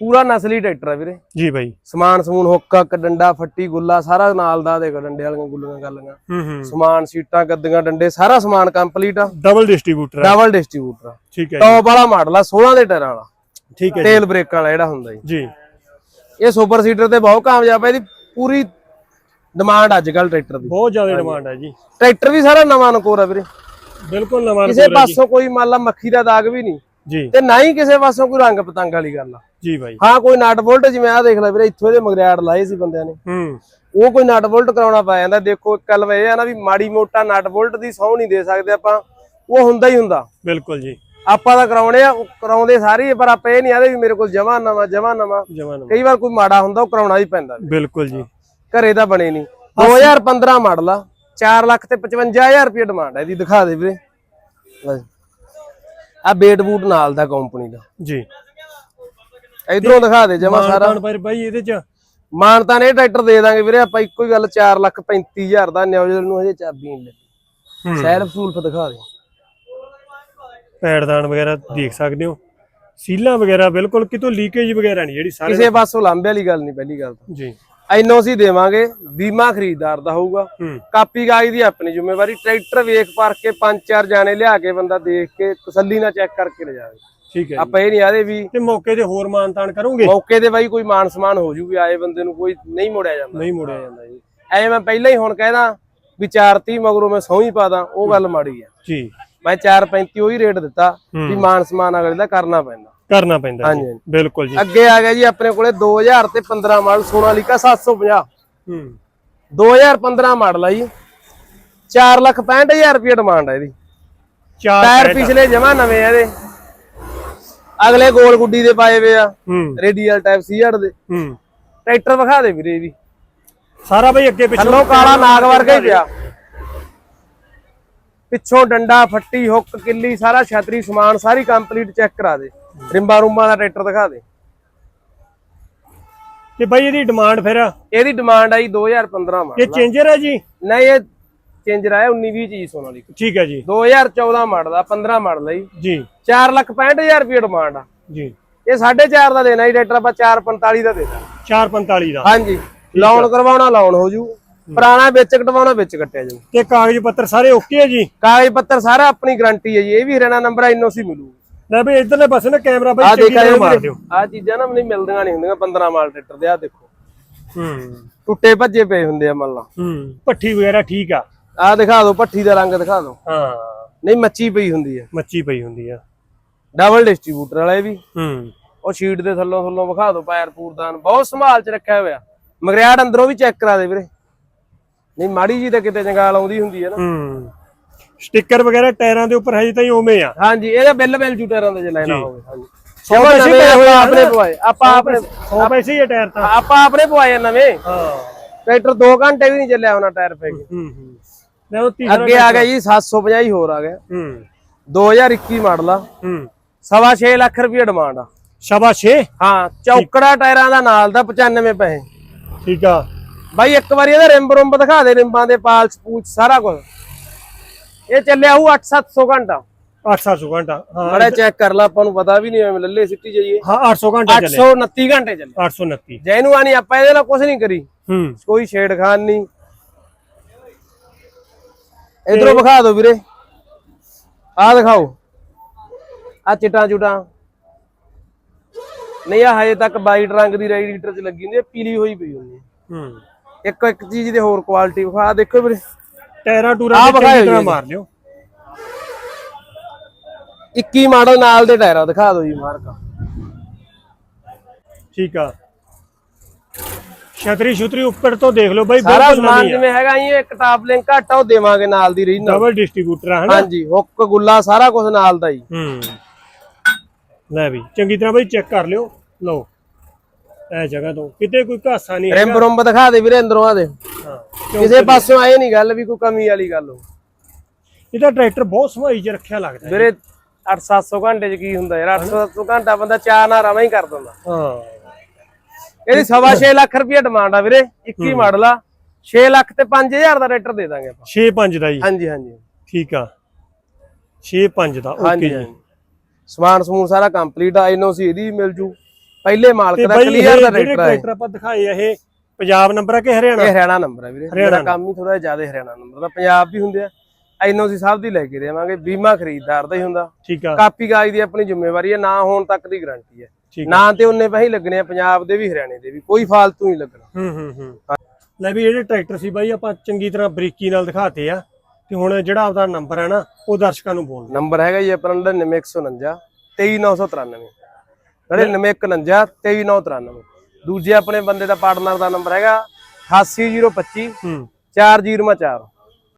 ਪੂਰਾ ਨਸਲੀ ਟਰੈਕਟਰ ਆ ਵੀਰੇ। ਜੀ ਬਾਈ। ਸਮਾਨ ਸਮੂਨ ਹੁੱਕਾ ਡੰਡਾ ਫੱਟੀ ਗੁੱਲਾ ਸਾਰਾ ਨਾਲ ਦਾ ਦੇਖ ਡੰਡੇ ਵਾਲੀਆਂ ਗੁੱਲੀਆਂ ਗੱਲੀਆਂ ਹੂੰ ਹੂੰ। ਸਮਾਨ ਸੀਟਾਂ ਗੱਦੀਆਂ ਡੰਡੇ ਸਾਰਾ ਸਮਾਨ ਕੰਪਲੀਟ ਆ। ਡਬਲ ਡਿਸਟ੍ਰੀਬਿਊਟਰ ਡਬਲ ਡਿਸਟ੍ਰੀਬਿਊਟਰ ਆ। ਠੀਕ ਹੈ ਟੌਪ ਵਾਲਾ ਮਾਡਲ ਆ 16 ਦੇ ਟਾਇਰਾਂ ਵਾਲਾ। ਠੀਕ ਹੈ ਤੇਲ ਬ੍ਰੇਕਾਂ ਵਾਲਾ ਜਿਹੜਾ ਹੁੰਦਾ ਜੀ। ਜੀ। ਇਹ ਸੁਪਰ ਸੀਟਰ ਤੇ ਬਹੁਤ ਕਾਮਯਾਬ ਹੈ ਇਹਦੀ ਪੂਰੀ ਡਿਮਾਂਡ ਅੱਜ ਕੱਲ ਟਰੈਕਟਰ ਦੀ। ਬਹੁਤ ਜ਼ਿਆਦਾ ਡਿਮਾਂਡ ਹੈ ਜੀ। ਟਰੈਕਟਰ ਵੀ ਸਾਰਾ ਨਵਾਂ ਨਕੋਰ ਆ ਵੀਰੇ। ਬਿਲਕੁਲ ਨਵਾਂ ਕਿਸੇ ਪਾਸੋਂ ਕੋਈ ਮੰਨ ਲਾ ਮੱਖੀ ਦਾ ਦਾਗ ਵੀ ਨਹੀਂ। ਜੀ। ਤੇ ਨਾ ਹੀ ਕਿਸੇ ਪਾਸੋਂ ਕੋਈ ਰੰਗ ਪਤੰਗ ਵਾਲੀ ਗੱਲ ਆ। ਜੀ ਬਾਈ। ਹਾਂ ਕੋਈ ਨਟ ਬੋਲਟ ਜਿਵੇਂ ਆ ਦੇਖ ਲੈ ਵੀਰੇ ਇੱਥੋਂ ਦੇ ਮਗਰਿਆੜ ਲਾਏ ਸੀ ਬੰਦਿਆਂ ਨੇ। ਹੂੰ। ਉਹ ਕੋਈ ਨਟ ਬੋਲਟ ਕਰਾਉਣਾ ਪੈ ਜਾਂਦਾ। ਦੇਖੋ ਇੱਕ ਗੱਲ ਇਹ ਆ ਨਾ ਵੀ ਮਾੜੀ ਮੋਟਾ ਨਟ ਬੋਲਟ ਦੀ ਸਹੁੰ ਨਹੀਂ ਦੇ ਸਕਦੇ ਆਪਾਂ। ਉਹ ਹੁੰਦਾ ਹੀ ਹੁੰਦਾ। ਬਿਲਕੁਲ ਜੀ। ਆਪਾਂ ਤਾਂ ਕਰਾਉਣੇ ਆ ਉਹ ਕਰਾਉਂਦੇ ਸਾਰੇ ਪਰ ਆਪਾਂ ਇਹ ਨਹੀਂ ਆਦੇ ਵੀ ਮੇਰੇ ਕੋਲ ਜਮਾ ਨਵਾਂ ਜਮਾ ਨਵਾਂ। ਕਈ ਵਾਰ ਕੋਈ ਮਾੜਾ ਹੁੰਦਾ ਉਹ ਕਰਾਉਣਾ ਹੀ ਪੈਂਦਾ ਬਿਲਕੁਲ ਜੀ। ਘਰੇ ਤਾਂ ਬਣੇ ਨਹੀਂ। 2015 ਮਾਡਲ ਆ। 4 ਲੱਖ ਤੇ 55000 ਰੁਪਏ ਡਿਮਾਂਡ ਹੈ ਇਹਦੀ। ਦਿਖਾ ਦੇ ਵੀਰੇ। ਆ ਬੇਟ ਬੂਟ ਨਾਲ ਦਾ ਕੰਪਨੀ ਦਾ। ਜੀ। ਇਧਰੋਂ ਦਿਖਾ ਦੇ ਜਮਾ ਸਾਰਾ। ਪਰ ਬਾਈ ਇਹਦੇ ਚ। ਮਾਨਤਾ ਨੇ ਟਰੈਕਟਰ ਦੇ ਦਾਂਗੇ ਵੀਰੇ ਆਪਾਂ ਇੱਕੋ ਹੀ ਗੱਲ 4 ਲੱਖ 35000 ਦਾ ਨਿਊਜ਼ੀਲੈਂਡ ਨੂੰ ਹਜੇ ਚਾਬੀ ਨਹੀਂ ਲੱਗੀ। ਸੈਲਫ ਸੂਲਫ ਦਿਖਾ ਦੇ। ਪੈੜਦਾਨ ਵਗੈਰਾ ਦੇਖ ਸਕਦੇ ਹੋ। ਸੀਲਾਂ ਵਗੈਰਾ ਬਿਲਕੁਲ ਕਿਤੋਂ ਲੀਕੇਜ ਵਗੈਰਾ ਨਹੀਂ ਜਿਹੜੀ ਸਾਰੇ ਕਿਸੇ ਪਾਸੋਂ ਲਾਂਬੇ ਵਾਲੀ ਗੱਲ ਨਹੀਂ ਪਹਿਲੀ ਗੱਲ ਤਾਂ। ਜੀ। ਐਨਓਸੀ ਦੇਵਾਂਗੇ ਬੀਮਾ ਖਰੀਦਦਾਰ ਦਾ ਹੋਊਗਾ। ਕਾਪੀ ਕਾਗਜ਼ ਦੀ ਆਪਣੀ ਜ਼ਿੰਮੇਵਾਰੀ ਟਰੈਕਟਰ ਵੇਖ ਪਰਖ ਕੇ ਪੰਜ ਚਾਰ ਜਾਣੇ ਲਿਆ ਕੇ ਬੰਦਾ ਦੇਖ ਕੇ ਤਸੱਲੀ ਨਾਲ ਚੈੱਕ ਕਰਕੇ ਲੈ ਜਾਵੇ। ਠੀਕ ਹੈ। ਆਪਾਂ ਇਹ ਨਹੀਂ ਆਦੇ ਵੀ ਤੇ ਮੌਕੇ ਤੇ ਹੋਰ ਮਾਨਤਾਨ ਕਰੋਗੇ? ਮੌਕੇ ਤੇ ਬਾਈ ਕੋਈ ਮਾਨ ਸਮਾਨ ਹੋ ਜੂਗੀ ਆਏ ਬੰਦੇ ਨੂੰ ਕੋਈ ਨਹੀਂ ਮੋੜਿਆ ਜਾਂਦਾ। ਨਹੀਂ ਮੁੜਿਆ ਜਾਂਦਾ ਜੀ। ਐ ਮੈਂ ਪਹਿਲਾਂ ਹੀ ਹੁਣ ਕਹਿਦਾ ਵੀ 430 ਮਗਰੋਂ ਮੈਂ ਸਹੁੰ ਹੀ ਪਾਦਾ ਉਹ ਗੱਲ ਮਾੜੀ ਆ ਜੀ। ਮੈਂ 435 ਉਹੀ ਰੇਟ ਦਿੱਤਾ ਵੀ ਮਾਨ ਸਮਾਨ ਅਗਲੇ ਦਾ ਕਰਨਾ ਪੈਂਦਾ। ਕਰਨਾ ਪੈਂਦਾ ਜੀ। ਹਾਂਜੀ, ਹਾਂਜੀ। ਬਿਲਕੁਲ ਜੀ। ਅੱਗੇ ਆ ਗਿਆ ਜੀ ਆਪਣੇ ਕੋਲੇ 2000 ਤੇ 15 ਮਾਡਲ ਸੋਨਾਲੀਕਾ 750 ਹੂੰ। 2015 ਮਾਡਲ ਆ ਜੀ। 4 ਲੱਖ 65000 ਰੁਪਏ ਡਿਮਾਂਡ ਆ ਇਹਦੀ। ਚਾਰ ਟਾਇਰ ਪਿਛਲੇ ਜਮਾ ਨਵੇਂ ਆ ਇਹਦੇ। ਅਗਲੇ ਗੋਲ ਗੁੱਡੀ ਦੇ ਪਾਏ ਵੇ ਆ। ਹੂੰ। ਰੇਡੀਅਲ ਟਾਈਪ ਸੀਆਰ ਦੇ। ਹੂੰ। ਟਰੈਕਟਰ ਵਿਖਾ ਦੇ ਵੀਰੇ ਵੀ ਸਾਰਾ ਬਈ ਅੱਗੇ ਪਿੱਛੇ ਥੱਲੋਂ ਕਾਲਾ ਨਾਗ ਵਰਗਾ ਹੀ ਪਿਆ। ਪਿੱਛੋਂ ਡੰਡਾ ਫੱਟੀ ਹੁੱਕ ਕਿੱਲੀ ਸਾਰਾ ਛਤਰੀ ਸਮਾਨ ਸਾਰੀ ਕੰਪਲੀਟ ਚੈੱਕ ਕਰਾ ਦੇ। ਰਿੰਬਾ ਰੂੰਬਾ ਦਾ ਟਰੈਕਟਰ ਦਿਖਾ ਦੇ। ਤੇ ਬਾਈ ਇਹਦੀ ਡਿਮਾਂਡ ਫਿਰ? ਇਹਦੀ ਡਿਮਾਂਡ ਆਈ 2015 ਮਾਡਲ ਇਹ ਚੇਂਜਰ ਹੈ ਜੀ? ਨਹੀਂ ਇਹ ਚੇਂਜਰ ਆਇਆ 19 20 ਚੀਜ਼ ਸੋਨਾਲੀ ਠੀਕ ਹੈ ਜੀ। 2014 ਮਾਡਲ ਆ 15 ਮਾਡਲ ਆ ਜੀ। ਜੀ। 4 ਲੱਖ 65000 ਰੁਪਏ ਡਿਮਾਂਡ ਆ। ਜੀ। ਇਹ 4.5 ਦਾ ਦੇਣਾ ਜੀ ਟਰੈਕਟਰ ਆਪਾਂ 445 ਦਾ ਦੇਣਾ। 445 ਦਾ। ਹਾਂਜੀ। ਲੋਨ ਕਰਵਾਉਣਾ ਲੋਨ ਹੋ ਜੂ। ਪੁਰਾਣਾ ਵਿੱਚ ਕਟਵਾਉਣਾ ਵਿੱਚ ਕੱਟਿਆ ਜਾਊ। ਤੇ ਕਾਗਜ਼ ਪੱਤਰ ਸਾਰੇ ਓਕੇ ਹੈ ਜੀ? ਕਾਗਜ਼ ਪੱਤਰ ਸਾਰਾ ਆਪਣੀ ਗਾਰੰਟੀ ਹੈ ਜੀ। ਇਹ ਵੀ ਹਰਿਆਣਾ ਨੰਬਰ ਐਨਓਸੀ ਮਿਲੂ ਲੈ ਬਈ ਇਧਰਲੇ ਪਾਸੇ ਨਾ ਕੈਮਰਾ ਆ ਬਾਈ ਚੰਗੀ ਦੇਖਾ ਤਰ੍ਹਾਂ ਮਾਰ ਦਿਓ। ਆ ਚੀਜ਼ਾਂ ਨਾ ਨਹੀਂ ਮਿਲਦੀਆਂ ਨਹੀਂ ਹੁੰਦੀਆਂ 15 ਮਾਲ ਟਰੈਕਟਰ ਦੇ ਆ ਦੇਖੋ। ਹੂੰ। ਟੁੱਟੇ ਭੱਜੇ ਪਏ ਹੁੰਦੇ ਆ ਮੱਲਾ ਹੂੰ ਪੱਠੀ ਵਗੈਰਾ ਠੀਕ ਆ। ਆ ਦਿਖਾ ਦਿਓ ਪੱਠੀ ਦਾ ਰੰਗ ਦਿਖਾ ਦਿਓ। ਹਾਂ। ਨਹੀਂ ਮੱਚੀ ਪਈ ਹੁੰਦੀ ਹੈ ਮੱਚੀ ਪਈ ਹੁੰਦੀ ਆ। ਡਬਲ ਡਿਸਟ੍ਰੀਬਿਊਟਰ ਵਾਲਾ ਇਹ ਵੀ। ਹੂੰ। ਉਹ ਸ਼ੀਟ ਦੇ ਥੱਲੋਂ ਥੱਲੋਂ ਵਿਖਾ ਦਿਓ ਪੈਰ ਪੂਰਦਾਨ ਬਹੁਤ ਸੰਭਾਲ ਚ ਰੱਖਿਆ ਹੋਇਆ। ਮਗਰਿਆੜ ਅੰਦਰੋਂ ਵੀ ਚੈੱਕ ਕਰਾ ਦੇ ਵੀਰੇ। ਨਹੀਂ ਮਾੜੀ ਜੀ ਤਾਂ ਕਿਤੇ ਜੰਗਾਲ ਆਉਂਦੀ ਹੁੰਦੀ ਹੈ ਨਾ। ਹੂੰ। ਸਟicker ਵਗੈਰਾ ਟਾਇਰਾਂ ਦੇ ਉੱਪਰ ਹਜੇ ਤਾਈਂ ਉਵੇਂ ਆ। ਹਾਂਜੀ ਇਹਦਾ ਬਿੱਲ ਬਿੱਲ ਜੂਟਰਾਂ ਦੇ ਜੇ ਲੈਣਾ ਹੋਵੇ ਹਾਂਜੀ। ਸੌ ਜਮਾਂ ਪੈਸੇ ਨਵੇਂ ਪਏ ਹੋਏ ਆਪਾਂ ਆਪਣੇ। ਪਵਾਏ। ਆਪਾਂ ਆਪਣੇ 100 ਪੈਸੇ ਹੀ ਆ ਟਾਇਰ ਤਾਂ। ਆਪਾਂ ਆਪਣੇ ਪਵਾਏ ਨਵੇਂ। ਹਾਂ। ਟਰੈਕਟਰ 2 ਘੰਟੇ ਵੀ ਨਹੀਂ ਚੱਲਿਆ ਹੋਣਾ ਟਾਇਰ ਪੈ ਕੇ। ਹੂੰ ਹੂੰ ਲੈ ਉਹ ਤੀਸਰਾ ਅੱਗੇ ਆ ਗਿਆ ਜੀ 750 ਹੀ ਹੋਰ ਆ ਗਿਆ। ਹੂੰ। 2021 ਮਾਡਲ ਆ। ਹੂੰ। ਸਵਾ ਛੇ ਲੱਖ ਰੁਪਏ ਡਿਮਾਂਡ ਆ। ਸ਼ਾਬਾਸ਼ ਏ ਹਾਂ ਚੌਕੜਾ ਟਾਇਰਾਂ ਦਾ ਨਾਲ ਦਾ 95 ਪੈਸੇ। ਠੀਕ ਆ। ਬਾਈ ਇੱਕ ਵਾਰੀ ਇਹਦਾ ਰਿੰਬ ਰੁੰਬ ਦਿਖਾ ਦੇ ਰਿੰਬਾਂ ਦੇ ਪਾਲਸ ਪੂਛ ਸਾਰਾ ਕੁਝ ਇਹ ਚੱਲਿਆ ਹੂ 8-700 ਘੰਟਾ। 800 ਘੰਟਾ ਹਾਂ ਬੜਾ ਚੈੱਕ ਕਰ ਲਾ ਆਪਾਂ ਨੂੰ ਪਤਾ ਵੀ ਨਹੀਂ ਐਵੇਂ ਲੱਲੇ ਸਿੱਟੀ ਜਾਈਏ। ਹਾਂ 800 ਘੰਟਾ ਚੱਲੇ। 829 ਘੰਟੇ ਚੱਲੇ। 829 ਜੈਨੂੰ ਆਣੀ ਆਪਾਂ ਇਹਦੇ ਨਾਲ ਕੁਝ ਨਹੀਂ ਕਰੀ। ਹੂੰ। ਕੋਈ ਛੇੜਖਾਨ ਨਹੀਂ। ਇਧਰੋਂ ਵਿਖਾ ਦਿਓ ਵੀਰੇ। ਆ ਦਿਖਾਓ। ਆ ਚਿਟਾਂ ਚੁਟਾਂ। ਨਹੀਂ ਆ ਹਜੇ ਤੱਕ ਵਾਈਟ ਰੰਗ ਦੀ ਰੈਡੀਏਟਰ ਚ ਲੱਗੀ ਹੁੰਦੀ ਹੈ ਪੀਲੀ ਹੋਈ ਪਈ ਹੁੰਦੀ ਹੈ। ਹੂੰ। ਇੱਕ ਇੱਕ ਚੀਜ਼ ਦੇ ਹੋਰ ਕੁਆਲਿਟੀ ਵਿਖਾ ਦੇਖੋ ਵੀਰੇ। ਟਾਇਰਾਂ ਟੂਰਾਂ ਆਹ ਤੇ ਵਿਖਾਇਓ ਚੰਗੀ ਤਰ੍ਹਾਂ ਜੀ। ਮਾਰ ਲਿਓ 21 ਮਾਡਲ ਨਾਲ ਦੇ ਟਾਇਰਾਂ ਦਿਖਾ ਦਿਓ ਜੀ ਮਾਰਕਾ। ਠੀਕ ਆ। ਛਤਰੀ ਛੁਤਰੀ ਉੱਪਰ ਤੋਂ ਦੇਖ ਲਓ ਬਾਈ ਸਾਰਾ ਬਿਲਕੁਲ ਸਮਾਨ ਨਵੀਂ ਜਿਵੇਂ ਹੈਗਾ ਜੀ ਇੱਕ ਟਾਪ ਲਿੰਕ ਘੱਟ ਆ ਉਹ ਦੇਵਾਂਗੇ ਨਾਲ ਦੀ ਰੀਜਨਲ। ਡਬਲ ਡਿਸਟ੍ਰੀਬਿਊਟਰ ਆ ਹਨਾ? ਹਾਂਜੀ ਹੁੱਕ ਗੁੱਲਾ ਸਾਰਾ ਕੁਝ ਨਾਲ ਦਾ ਜੀ। ਹੂੰ। ਲੈ ਵੀ ਚੰਗੀ ਤਰ੍ਹਾਂ ਬਾਈ ਚੈੱਕ ਕਰ ਲਿਓ। ਲਓ ਇਹ ਜਗ੍ਹਾ ਤੋਂ। ਕਿਤੇ ਕੋਈ ਘਾਸਾ ਨਹੀਂ ਰਿੰਬ ਰੁੰਬ ਦਿਖਾ ਦੇ ਵੀਰੇ ਅੰਦਰੋਂ ਆ ਦੇ। ਕਿਸੇ ਪਾਸਿਓਂ ਆਏ ਨਹੀਂ ਗੱਲ ਵੀ ਕੋਈ ਕਮੀ ਵਾਲੀ ਗੱਲ ਹੋ ਇਹਦਾ ਟਰੈਕਟਰ ਬਹੁਤ ਸਮਾਈ ਚ ਰੱਖਿਆ ਲੱਗਦਾ। ਵੀਰੇ 8-700 ਘੰਟੇ ਚ ਕੀ ਹੁੰਦਾ ਯਾਰ? 800 ਘੰਟਾ ਬੰਦਾ ਚਾਹ ਨਾ ਰਵਾਂ ਹੀ ਕਰ ਦਿੰਦਾ। ਹਾਂ। ਇਹਦੀ ਸਵਾ ਛੇ ਲੱਖ ਰੁਪਏ ਡਿਮਾਂਡ ਆ ਵੀਰੇ 21 ਮਾਡਲ ਆ। 6 ਲੱਖ ਤੇ 5000 ਦਾ ਰੇਟਰ ਦੇ ਦਾਂਗੇ ਆਪਾਂ। 6.5 ਦਾ ਜੀ। ਹਾਂਜੀ ਹਾਂਜੀ। ਠੀਕ ਆ। 6.5 ਦਾ ਓਕੇ ਜੀ। ਹਾਂਜੀ। ਸਮਾਨ ਸਮੂਨ ਸਾਰਾ ਕੰਪਲੀਟ ਆ ਐਨਓਸੀ ਇਹਦੀ ਮਿਲ ਜੂ। ਪਹਿਲੇ ਮਾਲਕ ਦਾ ਕਲੀਅਰ ਦਾ ਟਰੈਕਟਰ ਹੈ ਟਰੈਕਟਰ ਆਪਾਂ ਦਿਖਾਏ ਆ ਇਹ ਪੰਜਾਬ ਨੰਬਰ ਆ ਕਿ ਹਰਿਆਣਾ? ਇਹ ਹਰਿਆਣਾ ਨੰਬਰ ਹੈ ਵੀਰੇ। ਹਰਿਆਣਾ ਮੇਰਾ ਕੰਮ ਹੀ ਥੋੜਾ ਜ਼ਿਆਦਾ ਹਰਿਆਣਾ ਨੰਬਰ ਦਾ ਪੰਜਾਬ ਵੀ ਹੁੰਦੇ ਆ। ਐਨਓਸੀ ਸਾਹਿਬ ਦੀ ਲੈ ਕੇ ਦੇਵਾਂਗੇ। ਬੀਮਾ ਖਰੀਦਦਾਰ ਦਾ ਹੀ ਹੁੰਦਾ। ਠੀਕ ਆ। ਕਾਪੀ ਕਾਜ ਦੀ ਆਪਣੀ ਜ਼ਿੰਮੇਵਾਰੀ ਹੈ ਨਾ ਹੋਣ ਤੱਕ ਦੀ ਗਾਰੰਟੀ ਹੈ ਨਾ ਤੇ ਉਹਨੇ ਪੈਸੇ ਲੱਗਣੇ ਆ ਪੰਜਾਬ ਦੇ ਵੀ ਹਰਿਆਣੇ ਦੇ ਵੀ। ਕੋਈ ਫਾਲਤੂ ਨਹੀਂ ਲੱਗਣਾ। ਹੂੰ ਹੂੰ ਹੂੰ। ਲੈ ਵੀ ਜਿਹੜੇ ਟਰੈਕਟਰ ਸੀ ਬਾਈ ਆਪਾਂ ਚੰਗੀ ਤਰ੍ਹਾਂ ਬਰੀਕੀ ਨਾਲ ਦਿਖਾਤੇ ਆ। ਤੇ ਹੁਣ ਜਿਹੜਾ ਆਪਦਾ ਨੰਬਰ ਹੈ ਨਾ ਉਹ ਦਰਸ਼ਕਾਂ ਨੂੰ ਬੋਲ ਨੰਬਰ ਹੈਗਾ ਜੀ ਆਪਣਾ 99149 23993 99149 23993 ਦੂਜੇ ਆਪਣੇ ਬੰਦੇ ਦਾ ਪਾਰਟਨਰ ਦਾ ਨੰਬਰ ਹੈਗਾ 88025 ਹੂੰ। 4004